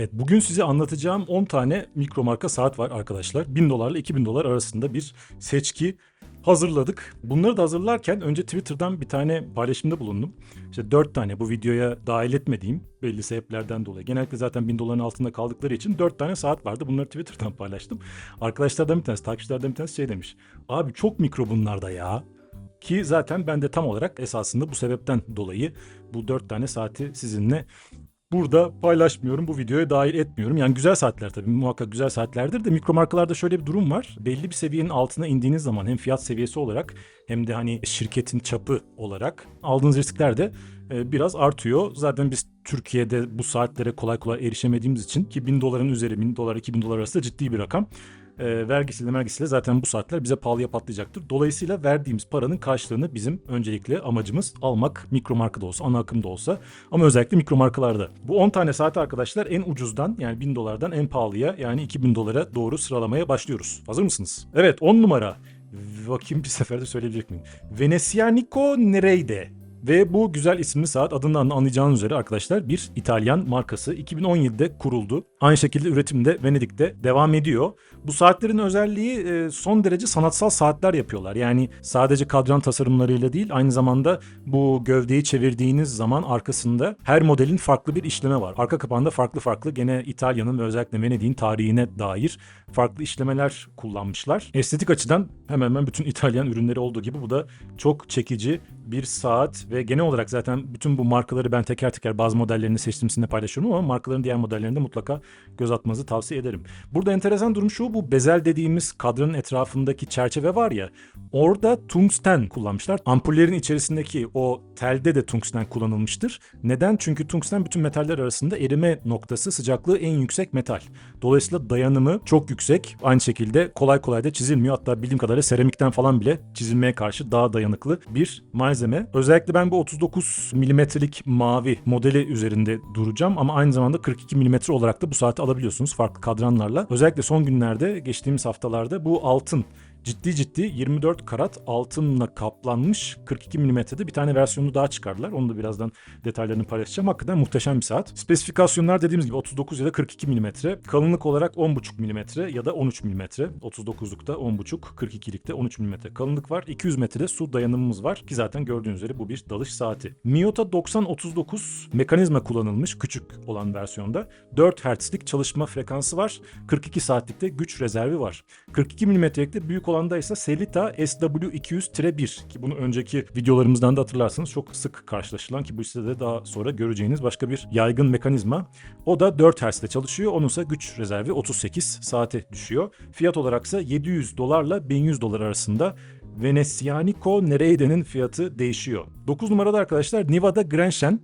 Evet bugün size anlatacağım 10 tane mikro marka saat var arkadaşlar. 1000 dolarla 2000 dolar arasında bir seçki hazırladık. Bunları da hazırlarken önce Twitter'dan bir tane paylaşımda bulundum. İşte 4 tane bu videoya dahil etmediğim belli sebeplerden dolayı. Genellikle zaten 1000 doların altında kaldıkları için 4 tane saat vardı. Bunları Twitter'dan paylaştım. Arkadaşlardan bir tanesi, takipçilerden bir tanesi şey demiş. Abi çok mikro bunlar da ya. Ki zaten ben de tam olarak esasında bu sebepten dolayı bu 4 tane saati sizinle burada paylaşmıyorum. Bu videoya dahil etmiyorum. Yani güzel saatler tabii muhakkak güzel saatlerdir de mikro markalarda şöyle bir durum var. Belli bir seviyenin altına indiğiniz zaman hem fiyat seviyesi olarak hem de hani şirketin çapı olarak aldığınız riskler de e, biraz artıyor. Zaten biz Türkiye'de bu saatlere kolay kolay erişemediğimiz için ki 1000 doların üzeri 1000 dolar 2000 dolar arasında ciddi bir rakam. E, vergisiyle mergisiyle zaten bu saatler bize pahalıya patlayacaktır. Dolayısıyla verdiğimiz paranın karşılığını bizim öncelikle amacımız almak. Mikro marka da olsa, ana akım da olsa ama özellikle mikro markalarda. Bu 10 tane saat arkadaşlar en ucuzdan yani 1000 dolardan en pahalıya yani 2000 dolara doğru sıralamaya başlıyoruz. Hazır mısınız? Evet 10 numara. Bakayım bir seferde söyleyebilecek miyim? Venezianico Nereide. Ve bu güzel isimli saat adından da anlayacağınız üzere arkadaşlar bir İtalyan markası. 2017'de kuruldu. Aynı şekilde üretimde Venedik'te devam ediyor. Bu saatlerin özelliği e, son derece sanatsal saatler yapıyorlar. Yani sadece kadran tasarımlarıyla değil aynı zamanda bu gövdeyi çevirdiğiniz zaman arkasında her modelin farklı bir işleme var. Arka kapağında farklı farklı gene İtalya'nın ve özellikle Venedik'in tarihine dair farklı işlemeler kullanmışlar. Estetik açıdan hemen hemen bütün İtalyan ürünleri olduğu gibi bu da çok çekici bir saat ve genel olarak zaten bütün bu markaları ben teker teker bazı modellerini seçtiğim sizinle paylaşıyorum ama markaların diğer modellerinde mutlaka göz atmanızı tavsiye ederim. Burada enteresan durum şu bu bezel dediğimiz kadranın etrafındaki çerçeve var ya orada tungsten kullanmışlar. Ampullerin içerisindeki o telde de tungsten kullanılmıştır. Neden? Çünkü tungsten bütün metaller arasında erime noktası sıcaklığı en yüksek metal. Dolayısıyla dayanımı çok yüksek. Aynı şekilde kolay kolay da çizilmiyor. Hatta bildiğim kadarıyla seramikten falan bile çizilmeye karşı daha dayanıklı bir malzeme. Özellikle ben bu 39 milimetrelik mavi modeli üzerinde duracağım ama aynı zamanda 42 milimetre olarak da bu saati alabiliyorsunuz farklı kadranlarla. Özellikle son günlerde geçtiğimiz haftalarda bu altın ciddi ciddi 24 karat altınla kaplanmış 42 milimetrede bir tane versiyonu daha çıkardılar. Onu da birazdan detaylarını paylaşacağım. Hakikaten muhteşem bir saat. Spesifikasyonlar dediğimiz gibi 39 ya da 42 milimetre. Kalınlık olarak 10,5 milimetre ya da 13 milimetre. 39'lukta 10,5, 42'likte 13 milimetre kalınlık var. 200 metrede su dayanımımız var ki zaten gördüğünüz üzere bu bir dalış saati. Miyota 9039 mekanizma kullanılmış küçük olan versiyonda. 4 Hz'lik çalışma frekansı var. 42 saatlikte güç rezervi var. 42 milimetrelikte büyük olanda ise Selita SW200-1 ki bunu önceki videolarımızdan da hatırlarsınız çok sık karşılaşılan ki bu sitede daha sonra göreceğiniz başka bir yaygın mekanizma. O da 4 Hz'de çalışıyor. Onun ise güç rezervi 38 saate düşüyor. Fiyat olaraksa 700 dolarla 1100 dolar arasında Venezianico Nereide'nin fiyatı değişiyor. 9 numarada arkadaşlar Nivada Grenshen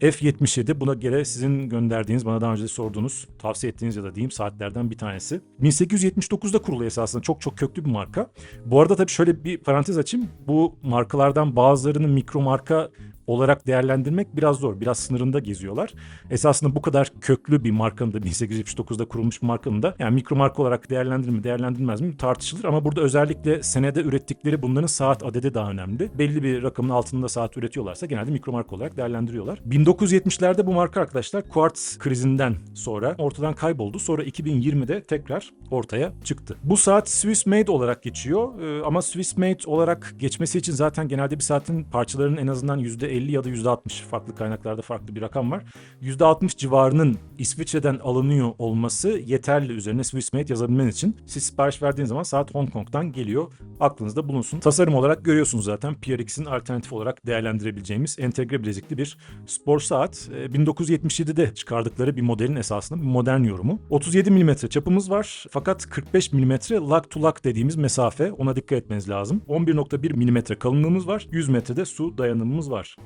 F77 buna göre sizin gönderdiğiniz, bana daha önce de sorduğunuz, tavsiye ettiğiniz ya da diyeyim saatlerden bir tanesi. 1879'da kurulu esasında çok çok köklü bir marka. Bu arada tabii şöyle bir parantez açayım. Bu markalardan bazılarını mikro marka olarak değerlendirmek biraz zor. Biraz sınırında geziyorlar. Esasında bu kadar köklü bir markanın da 1879'da kurulmuş bir markanın da yani mikro marka olarak değerlendirir mi değerlendirilmez mi tartışılır ama burada özellikle senede ürettikleri bunların saat adedi daha önemli. Belli bir rakamın altında saat üretiyorlarsa genelde mikro marka olarak değerlendiriyorlar. 1970'lerde bu marka arkadaşlar Quartz krizinden sonra ortadan kayboldu. Sonra 2020'de tekrar ortaya çıktı. Bu saat Swiss made olarak geçiyor Ee, ama Swiss made olarak geçmesi için zaten genelde bir saatin parçalarının en azından %50 ya da %60 farklı kaynaklarda farklı bir rakam var. %60 civarının İsviçre'den alınıyor olması yeterli üzerine Swiss made yazabilmen için. Siz sipariş verdiğiniz zaman saat Hong Kong'dan geliyor. Aklınızda bulunsun. Tasarım olarak görüyorsunuz zaten PRX'in alternatif olarak değerlendirebileceğimiz entegre bilezikli bir spor saat. Ee, 1977'de çıkardıkları bir modelin esasında bir modern yorumu. 37 mm çapımız var fakat 45 mm lug to lug dediğimiz mesafe ona dikkat etmeniz lazım. 11.1 mm kalınlığımız var. 100 metrede su dayanımımız var.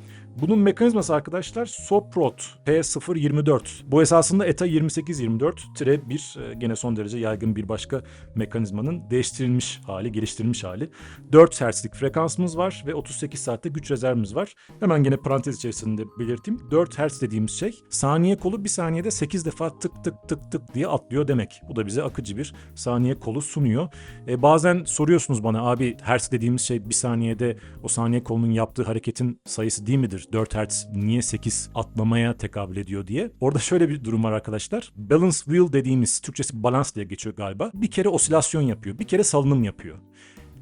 Bunun mekanizması arkadaşlar Soprot P024. Bu esasında ETA 2824-1 e, gene son derece yaygın bir başka mekanizmanın değiştirilmiş hali, geliştirilmiş hali. 4 Hz'lik frekansımız var ve 38 saatte güç rezervimiz var. Hemen gene parantez içerisinde belirteyim. 4 Hz dediğimiz şey saniye kolu bir saniyede 8 defa tık tık tık tık diye atlıyor demek. Bu da bize akıcı bir saniye kolu sunuyor. E, bazen soruyorsunuz bana abi Hertz dediğimiz şey bir saniyede o saniye kolunun yaptığı hareketin sayısı Hz değil midir? 4 Hz niye 8 atlamaya tekabül ediyor diye. Orada şöyle bir durum var arkadaşlar. Balance wheel dediğimiz Türkçesi balans diye geçiyor galiba. Bir kere osilasyon yapıyor. Bir kere salınım yapıyor.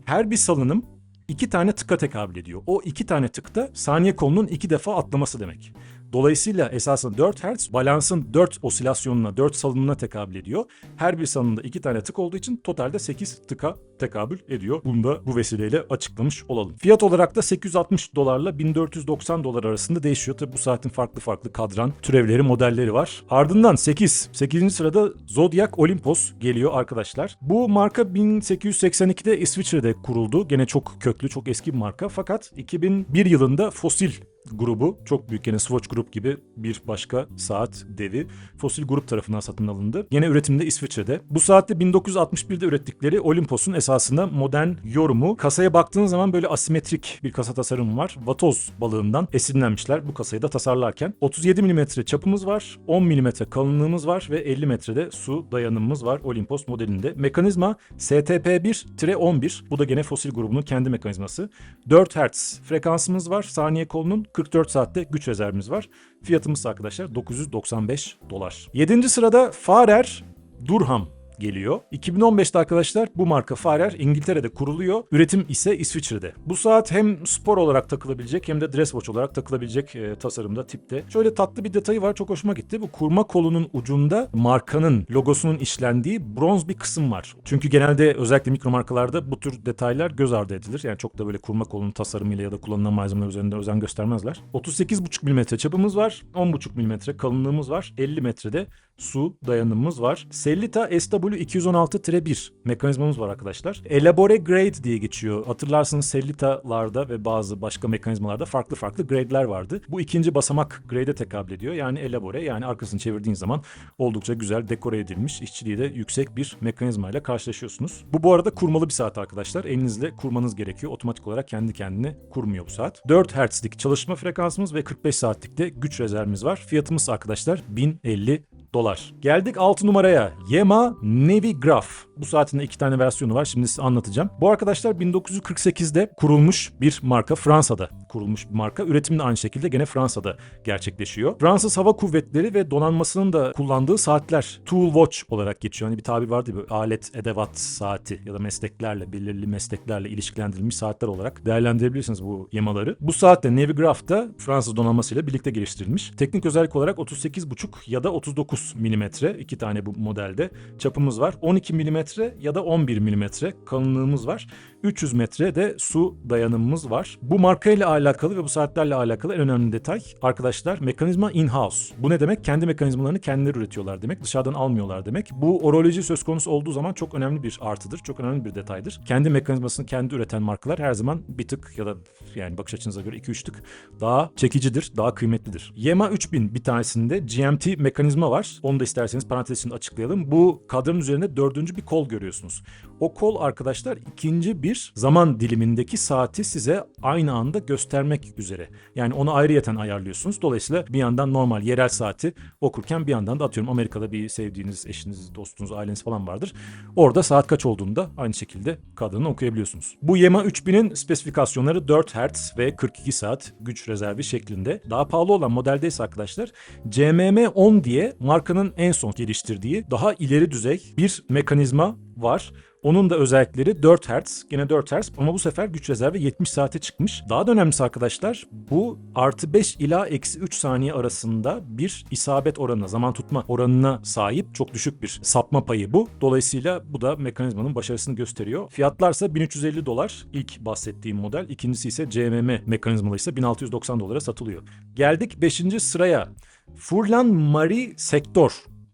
Her bir salınım iki tane tıka tekabül ediyor. O iki tane tıkta saniye kolunun iki defa atlaması demek. Dolayısıyla esasında 4 Hz balansın 4 osilasyonuna, 4 salınımına tekabül ediyor. Her bir salınımda 2 tane tık olduğu için totalde 8 tıka tekabül ediyor. Bunu da bu vesileyle açıklamış olalım. Fiyat olarak da 860 dolarla 1490 dolar arasında değişiyor. Tabi bu saatin farklı farklı kadran türevleri, modelleri var. Ardından 8. 8. sırada Zodiac Olympus geliyor arkadaşlar. Bu marka 1882'de İsviçre'de kuruldu. Gene çok köklü, çok eski bir marka. Fakat 2001 yılında Fosil grubu çok büyük yine Swatch Group gibi bir başka saat devi Fosil Grup tarafından satın alındı. Yine üretimde İsviçre'de. Bu saatte 1961'de ürettikleri Olympus'un esasında modern yorumu. Kasaya baktığınız zaman böyle asimetrik bir kasa tasarımı var. Vatoz balığından esinlenmişler bu kasayı da tasarlarken. 37 mm çapımız var, 10 mm kalınlığımız var ve 50 metrede su dayanımımız var Olympus modelinde. Mekanizma STP1-11. Bu da gene Fosil grubunun kendi mekanizması. 4 Hz frekansımız var. Saniye kolunun 44 saatte güç rezervimiz var. Fiyatımız arkadaşlar 995 dolar. 7. sırada Farer Durham geliyor. 2015'te arkadaşlar bu marka Farer İngiltere'de kuruluyor. Üretim ise İsviçre'de. Bu saat hem spor olarak takılabilecek hem de dress watch olarak takılabilecek e, tasarımda, tipte. Şöyle tatlı bir detayı var çok hoşuma gitti. Bu kurma kolunun ucunda markanın logosunun işlendiği bronz bir kısım var. Çünkü genelde özellikle mikro markalarda bu tür detaylar göz ardı edilir. Yani çok da böyle kurma kolunun tasarımıyla ya da kullanılan malzemeler üzerinde özen göstermezler. 38,5 mm çapımız var. 10,5 mm kalınlığımız var. 50 metrede su dayanımımız var. Sellita SW216-1 mekanizmamız var arkadaşlar. Elabore Grade diye geçiyor. Hatırlarsınız Sellita'larda ve bazı başka mekanizmalarda farklı farklı grade'ler vardı. Bu ikinci basamak grade'e tekabül ediyor. Yani elabore yani arkasını çevirdiğin zaman oldukça güzel dekore edilmiş, işçiliği de yüksek bir mekanizmayla karşılaşıyorsunuz. Bu bu arada kurmalı bir saat arkadaşlar. Elinizle kurmanız gerekiyor. Otomatik olarak kendi kendine kurmuyor bu saat. 4 Hz'lik çalışma frekansımız ve 45 saatlik de güç rezervimiz var. Fiyatımız arkadaşlar 1050 dolar. Geldik 6 numaraya. Yema Navigraph. Bu saatin iki tane versiyonu var. Şimdi size anlatacağım. Bu arkadaşlar 1948'de kurulmuş bir marka. Fransa'da kurulmuş bir marka. Üretim de aynı şekilde gene Fransa'da gerçekleşiyor. Fransız Hava Kuvvetleri ve donanmasının da kullandığı saatler tool watch olarak geçiyor. Hani bir tabir vardı ya, alet edevat saati ya da mesleklerle, belirli mesleklerle ilişkilendirilmiş saatler olarak değerlendirebilirsiniz bu yemaları. Bu saatte Navigraph da Fransız donanmasıyla birlikte geliştirilmiş. Teknik özellik olarak 38,5 ya da 39 milimetre iki tane bu modelde çapımız var. 12 milimetre ya da 11 milimetre kalınlığımız var. 300 metre de su dayanımımız var. Bu markayla alakalı ve bu saatlerle alakalı en önemli detay arkadaşlar mekanizma in-house. Bu ne demek? Kendi mekanizmalarını kendileri üretiyorlar demek. Dışarıdan almıyorlar demek. Bu oroloji söz konusu olduğu zaman çok önemli bir artıdır. Çok önemli bir detaydır. Kendi mekanizmasını kendi üreten markalar her zaman bir tık ya da yani bakış açınıza göre 2-3 tık daha çekicidir, daha kıymetlidir. Yema 3000 bir tanesinde GMT mekanizma var. Onu da isterseniz parantez içinde açıklayalım. Bu kadranın üzerinde dördüncü bir kol görüyorsunuz. O kol arkadaşlar ikinci bir zaman dilimindeki saati size aynı anda göstermek üzere. Yani onu ayrıyeten ayarlıyorsunuz. Dolayısıyla bir yandan normal yerel saati okurken bir yandan da atıyorum Amerika'da bir sevdiğiniz eşiniz, dostunuz, aileniz falan vardır. Orada saat kaç olduğunda aynı şekilde kadranı okuyabiliyorsunuz. Bu Yema 3000'in spesifikasyonları 4 Hz ve 42 saat güç rezervi şeklinde. Daha pahalı olan modelde ise arkadaşlar CMM 10 diye markanın en son geliştirdiği daha ileri düzey bir mekanizma var. Onun da özellikleri 4 Hz. Gene 4 Hz ama bu sefer güç rezervi 70 saate çıkmış. Daha da önemlisi arkadaşlar bu artı 5 ila eksi 3 saniye arasında bir isabet oranına, zaman tutma oranına sahip çok düşük bir sapma payı bu. Dolayısıyla bu da mekanizmanın başarısını gösteriyor. Fiyatlarsa 1350 dolar ilk bahsettiğim model. İkincisi ise CMM mekanizmalı ise 1690 dolara satılıyor. Geldik 5. sıraya. Furlan Marie Sector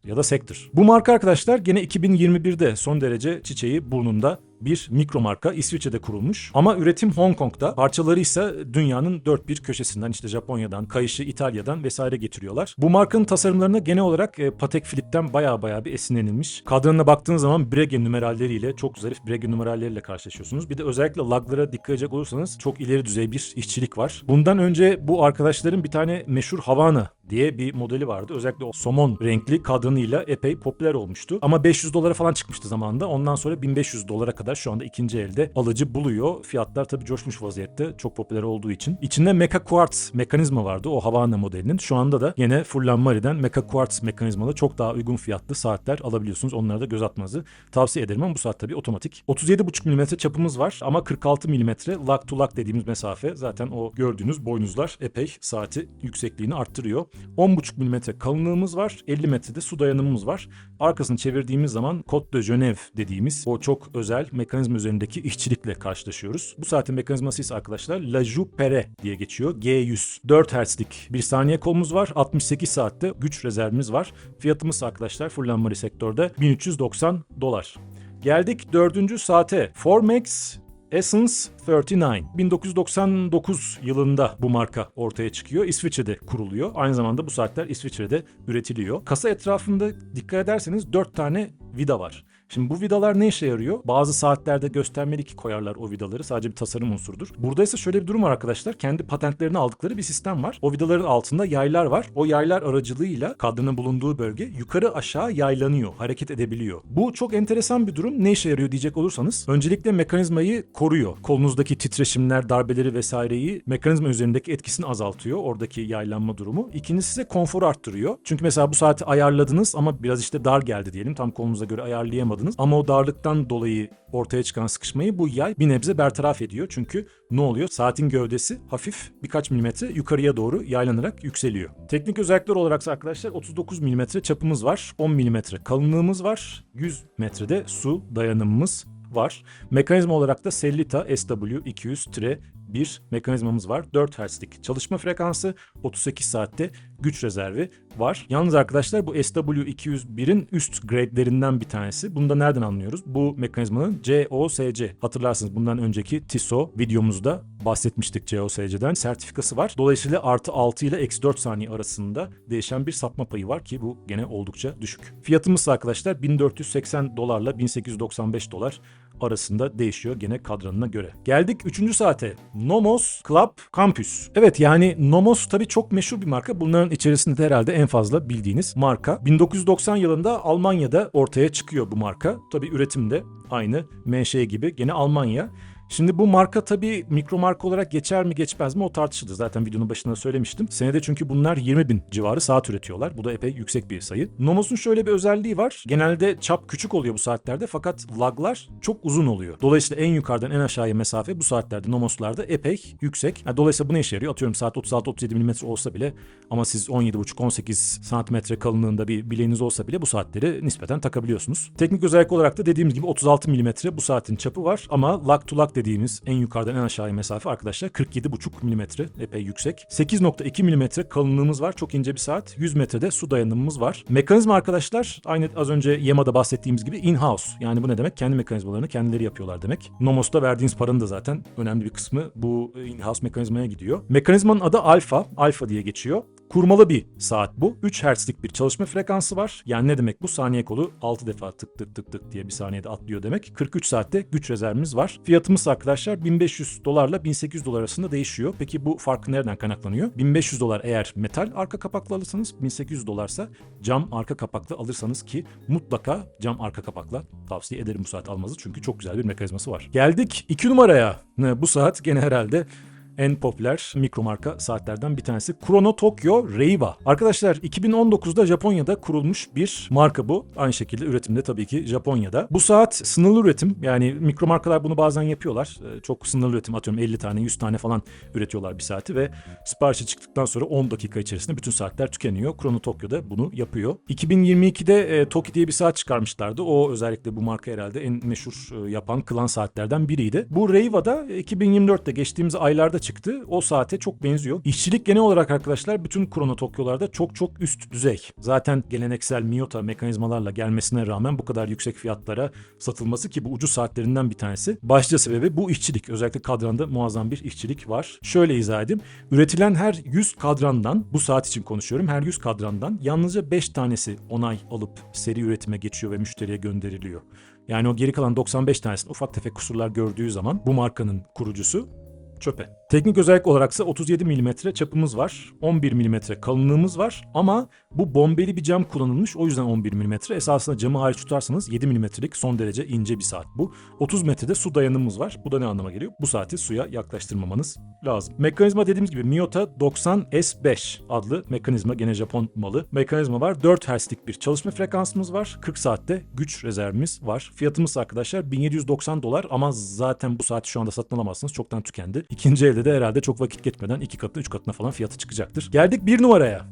ya da Sector. Bu marka arkadaşlar gene 2021'de son derece çiçeği burnunda bir mikro marka İsviçre'de kurulmuş. Ama üretim Hong Kong'da. Parçaları ise dünyanın dört bir köşesinden işte Japonya'dan, kayışı İtalya'dan vesaire getiriyorlar. Bu markanın tasarımlarına genel olarak e, Patek Philippe'den baya baya bir esinlenilmiş. Kadranına baktığınız zaman Breguet numeralleriyle çok zarif Breguet numeralleriyle karşılaşıyorsunuz. Bir de özellikle laglara dikkat edecek olursanız çok ileri düzey bir işçilik var. Bundan önce bu arkadaşların bir tane meşhur Havana diye bir modeli vardı. Özellikle o somon renkli kadranıyla epey popüler olmuştu. Ama 500 dolara falan çıkmıştı zamanında. Ondan sonra 1500 dolara kadar kadar şu anda ikinci elde alıcı buluyor. Fiyatlar tabii coşmuş vaziyette çok popüler olduğu için. İçinde Mecha Quartz mekanizma vardı o Havana modelinin. Şu anda da yine Furlan Mari'den Mecha Quartz mekanizmalı çok daha uygun fiyatlı saatler alabiliyorsunuz. Onlara da göz atmanızı tavsiye ederim ama bu saat tabii otomatik. 37,5 mm çapımız var ama 46 mm lock to lock dediğimiz mesafe zaten o gördüğünüz boynuzlar epey saati yüksekliğini arttırıyor. 10,5 mm kalınlığımız var. 50 metrede su dayanımımız var. Arkasını çevirdiğimiz zaman Côte de Genève dediğimiz o çok özel mekanizma üzerindeki işçilikle karşılaşıyoruz. Bu saatin mekanizması ise arkadaşlar La Joupere diye geçiyor. G100. 4 Hz'lik bir saniye kolumuz var. 68 saatte güç rezervimiz var. Fiyatımız arkadaşlar Furlan sektörde 1390 dolar. Geldik dördüncü saate. Formex Essence 39. 1999 yılında bu marka ortaya çıkıyor. İsviçre'de kuruluyor. Aynı zamanda bu saatler İsviçre'de üretiliyor. Kasa etrafında dikkat ederseniz 4 tane vida var. Şimdi bu vidalar ne işe yarıyor? Bazı saatlerde göstermelik koyarlar o vidaları. Sadece bir tasarım unsurudur. Burada ise şöyle bir durum var arkadaşlar. Kendi patentlerini aldıkları bir sistem var. O vidaların altında yaylar var. O yaylar aracılığıyla kadının bulunduğu bölge yukarı aşağı yaylanıyor. Hareket edebiliyor. Bu çok enteresan bir durum. Ne işe yarıyor diyecek olursanız. Öncelikle mekanizmayı koruyor. Kolunuzdaki titreşimler, darbeleri vesaireyi mekanizma üzerindeki etkisini azaltıyor. Oradaki yaylanma durumu. İkincisi ise konforu arttırıyor. Çünkü mesela bu saati ayarladınız ama biraz işte dar geldi diyelim. Tam kolunuza göre ayarlayamadınız. Ama o darlıktan dolayı ortaya çıkan sıkışmayı bu yay bir nebze bertaraf ediyor. Çünkü ne oluyor? Saatin gövdesi hafif birkaç milimetre yukarıya doğru yaylanarak yükseliyor. Teknik özellikler olarak arkadaşlar 39 milimetre çapımız var. 10 milimetre kalınlığımız var. 100 metrede su dayanımımız var. Mekanizma olarak da Sellita SW200 bir mekanizmamız var. 4 Hz'lik çalışma frekansı, 38 saatte güç rezervi var. Yalnız arkadaşlar bu SW201'in üst grade'lerinden bir tanesi. Bunu da nereden anlıyoruz? Bu mekanizmanın COSC. Hatırlarsınız bundan önceki TISO videomuzda bahsetmiştik COSC'den. Sertifikası var. Dolayısıyla artı 6 ile eksi 4 saniye arasında değişen bir sapma payı var ki bu gene oldukça düşük. Fiyatımız arkadaşlar 1480 dolarla 1895 dolar arasında değişiyor gene kadranına göre. Geldik 3. saate. Nomos Club Campus. Evet yani Nomos tabii çok meşhur bir marka. Bunların içerisinde de herhalde en fazla bildiğiniz marka. 1990 yılında Almanya'da ortaya çıkıyor bu marka. Tabii üretimde aynı menşe gibi gene Almanya. Şimdi bu marka tabii mikro marka olarak geçer mi geçmez mi o tartışıldı. Zaten videonun başında söylemiştim. Senede çünkü bunlar 20 bin civarı saat üretiyorlar. Bu da epey yüksek bir sayı. Nomos'un şöyle bir özelliği var. Genelde çap küçük oluyor bu saatlerde fakat laglar çok uzun oluyor. Dolayısıyla en yukarıdan en aşağıya mesafe bu saatlerde Nomos'larda epey yüksek. Yani dolayısıyla bu ne işe yarıyor? Atıyorum saat 36-37 mm olsa bile ama siz 17,5-18 santimetre kalınlığında bir bileğiniz olsa bile bu saatleri nispeten takabiliyorsunuz. Teknik özellik olarak da dediğimiz gibi 36 mm bu saatin çapı var ama lag to lag dediğimiz en yukarıdan en aşağıya mesafe arkadaşlar 47,5 mm epey yüksek. 8,2 mm kalınlığımız var. Çok ince bir saat. 100 metrede su dayanımımız var. Mekanizma arkadaşlar aynı az önce Yama'da bahsettiğimiz gibi in-house. Yani bu ne demek? Kendi mekanizmalarını kendileri yapıyorlar demek. Nomos'ta verdiğiniz paranın da zaten önemli bir kısmı bu in-house mekanizmaya gidiyor. Mekanizmanın adı Alpha. Alpha diye geçiyor. Kurmalı bir saat bu. 3 Hz'lik bir çalışma frekansı var. Yani ne demek bu? Saniye kolu 6 defa tık tık tık tık diye bir saniyede atlıyor demek. 43 saatte güç rezervimiz var. Fiyatımız arkadaşlar 1500 dolarla 1800 dolar arasında değişiyor. Peki bu fark nereden kaynaklanıyor? 1500 dolar eğer metal arka kapaklı alırsanız 1800 dolarsa cam arka kapaklı alırsanız ki mutlaka cam arka kapakla tavsiye ederim bu saat almanızı çünkü çok güzel bir mekanizması var. Geldik 2 numaraya. Bu saat gene herhalde en popüler mikro marka saatlerden bir tanesi. Chrono Tokyo Reiwa. Arkadaşlar 2019'da Japonya'da kurulmuş bir marka bu. Aynı şekilde üretimde tabii ki Japonya'da. Bu saat sınırlı üretim. Yani mikro markalar bunu bazen yapıyorlar. Ee, Çok sınırlı üretim atıyorum 50 tane 100 tane falan üretiyorlar bir saati ve siparişi çıktıktan sonra 10 dakika içerisinde bütün saatler tükeniyor. Chrono Tokyo'da bunu yapıyor. 2022'de e, Toki diye bir saat çıkarmışlardı. O özellikle bu marka herhalde en meşhur e, yapan kılan saatlerden biriydi. Bu Reiwa'da 2024'te geçtiğimiz aylarda çıktı. O saate çok benziyor. İşçilik genel olarak arkadaşlar bütün Chrono Tokyo'larda çok çok üst düzey. Zaten geleneksel Miyota mekanizmalarla gelmesine rağmen bu kadar yüksek fiyatlara satılması ki bu ucuz saatlerinden bir tanesi. Başlıca sebebi bu işçilik. Özellikle kadranda muazzam bir işçilik var. Şöyle izah edeyim. Üretilen her 100 kadrandan, bu saat için konuşuyorum, her 100 kadrandan yalnızca 5 tanesi onay alıp seri üretime geçiyor ve müşteriye gönderiliyor. Yani o geri kalan 95 tanesinde ufak tefek kusurlar gördüğü zaman bu markanın kurucusu çöpe. Teknik özellik olaraksa 37 mm çapımız var. 11 mm kalınlığımız var. Ama bu bombeli bir cam kullanılmış. O yüzden 11 mm. Esasında camı hariç tutarsanız 7 mm'lik son derece ince bir saat bu. 30 metrede su dayanımımız var. Bu da ne anlama geliyor? Bu saati suya yaklaştırmamanız lazım. Mekanizma dediğimiz gibi Miyota 90 S5 adlı mekanizma. Gene Japon malı. Mekanizma var. 4 Hz'lik bir çalışma frekansımız var. 40 saatte güç rezervimiz var. Fiyatımız arkadaşlar 1790 dolar ama zaten bu saati şu anda satın alamazsınız. Çoktan tükendi. İkinci elde de herhalde çok vakit geçmeden iki katına üç katına falan fiyatı çıkacaktır. Geldik bir numaraya.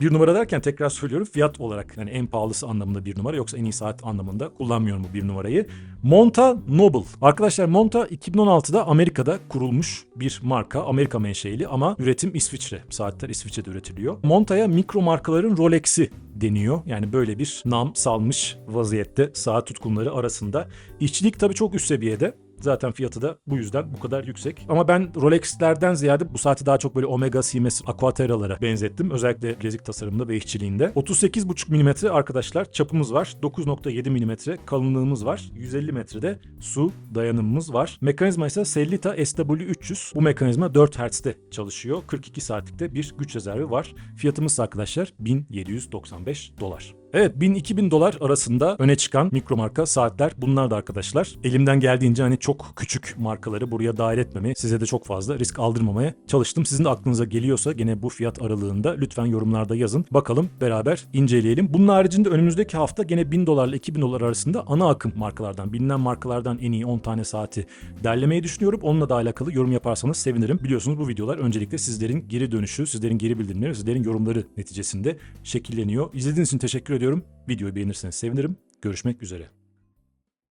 Bir numara derken tekrar söylüyorum fiyat olarak yani en pahalısı anlamında bir numara yoksa en iyi saat anlamında kullanmıyorum bu bir numarayı. Monta Noble. Arkadaşlar Monta 2016'da Amerika'da kurulmuş bir marka. Amerika menşeili ama üretim İsviçre. Saatler İsviçre'de üretiliyor. Monta'ya mikro markaların Rolex'i deniyor. Yani böyle bir nam salmış vaziyette saat tutkunları arasında. İşçilik tabii çok üst seviyede. Zaten fiyatı da bu yüzden bu kadar yüksek. Ama ben Rolex'lerden ziyade bu saati daha çok böyle Omega, Siemens, Aquaterra'lara benzettim. Özellikle bilezik tasarımında ve işçiliğinde. 38,5 mm arkadaşlar çapımız var. 9,7 mm kalınlığımız var. 150 metrede su dayanımımız var. Mekanizma ise Sellita SW300. Bu mekanizma 4 Hz'de çalışıyor. 42 saatlikte bir güç rezervi var. Fiyatımız arkadaşlar 1795 dolar. Evet 1000-2000 dolar arasında öne çıkan mikro marka saatler bunlar da arkadaşlar. Elimden geldiğince hani çok küçük markaları buraya dahil etmemeye, size de çok fazla risk aldırmamaya çalıştım. Sizin de aklınıza geliyorsa gene bu fiyat aralığında lütfen yorumlarda yazın. Bakalım beraber inceleyelim. Bunun haricinde önümüzdeki hafta gene 1000 dolarla 2000 dolar arasında ana akım markalardan, bilinen markalardan en iyi 10 tane saati derlemeyi düşünüyorum. Onunla da alakalı yorum yaparsanız sevinirim. Biliyorsunuz bu videolar öncelikle sizlerin geri dönüşü, sizlerin geri bildirimleri, sizlerin yorumları neticesinde şekilleniyor. İzlediğiniz için teşekkür ediyorum. Videoyu beğenirseniz sevinirim. Görüşmek üzere.